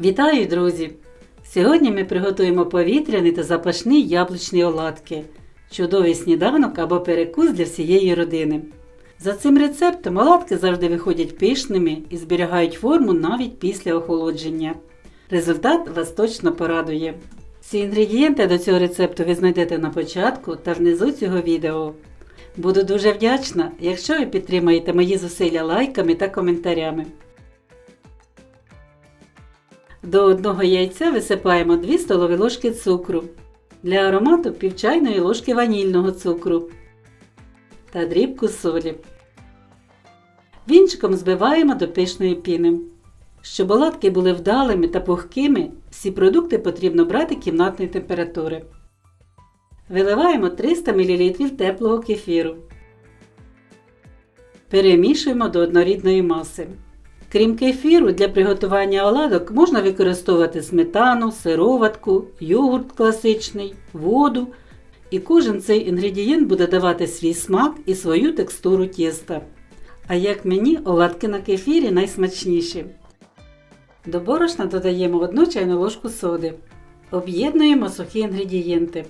Вітаю, друзі! Сьогодні ми приготуємо повітряні та запашні яблучні оладки, чудовий сніданок або перекус для всієї родини. За цим рецептом оладки завжди виходять пишними і зберігають форму навіть після охолодження. Результат вас точно порадує. Всі інгредієнти до цього рецепту ви знайдете на початку та внизу цього відео. Буду дуже вдячна, якщо ви підтримаєте мої зусилля лайками та коментарями. До одного яйця висипаємо 2 столові ложки цукру. Для аромату пів чайної ложки ванільного цукру та дрібку солі. Вінчиком збиваємо до пишної піни. Щоб оладки були вдалими та пухкими, всі продукти потрібно брати кімнатної температури. Виливаємо 300 мл теплого кефіру. Перемішуємо до однорідної маси. Крім кефіру, для приготування оладок можна використовувати сметану, сироватку, йогурт класичний, воду. І кожен цей інгредієнт буде давати свій смак і свою текстуру тіста. А як мені, оладки на кефірі найсмачніші. До борошна додаємо 1 чайну ложку соди. Об'єднуємо сухі інгредієнти.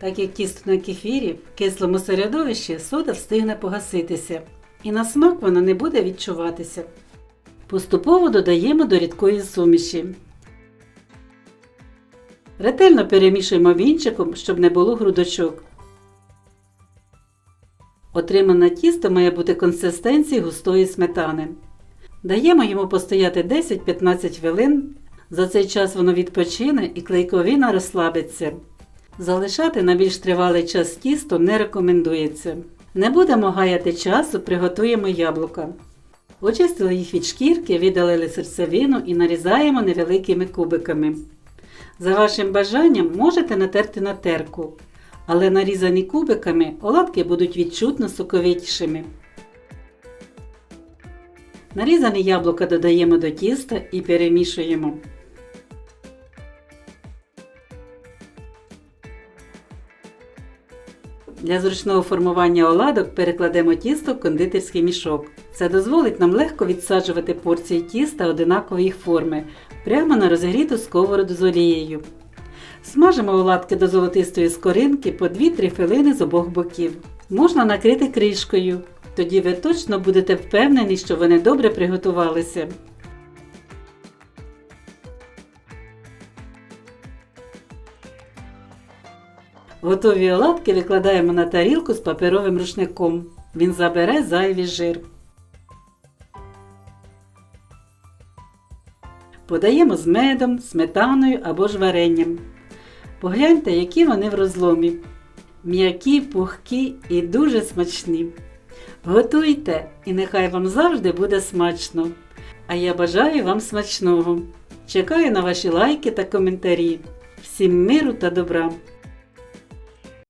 Так як тісто на кефірі в кислому середовищі сода встигне погаситися, і на смак вона не буде відчуватися. Поступово додаємо до рідкої суміші. Ретельно перемішуємо вінчиком, щоб не було грудочок. Отримане тісто має бути консистенції густої сметани. Даємо йому постояти 10-15 хвилин. За цей час воно відпочине і клейковина розслабиться. Залишати на більш тривалий час тісто не рекомендується. Не будемо гаяти часу, приготуємо яблука. Очистили їх від шкірки, видалили серцевину і нарізаємо невеликими кубиками. За вашим бажанням можете натерти на терку, але нарізані кубиками оладки будуть відчутно соковитішими. Нарізані яблука додаємо до тіста і перемішуємо. Для зручного формування оладок перекладемо тісто в кондитерський мішок. Це дозволить нам легко відсаджувати порції тіста одинакової форми прямо на розігріту сковороду з олією. Смажимо оладки до золотистої скоринки по 2-3 хвилини з обох боків. Можна накрити кришкою, тоді ви точно будете впевнені, що вони добре приготувалися. Готові оладки викладаємо на тарілку з паперовим рушником. Він забере зайвий жир. Подаємо з медом, сметаною або ж варенням. Погляньте, які вони в розломі. М'які, пухкі і дуже смачні. Готуйте і нехай вам завжди буде смачно. А я бажаю вам смачного. Чекаю на ваші лайки та коментарі. Всім миру та добра!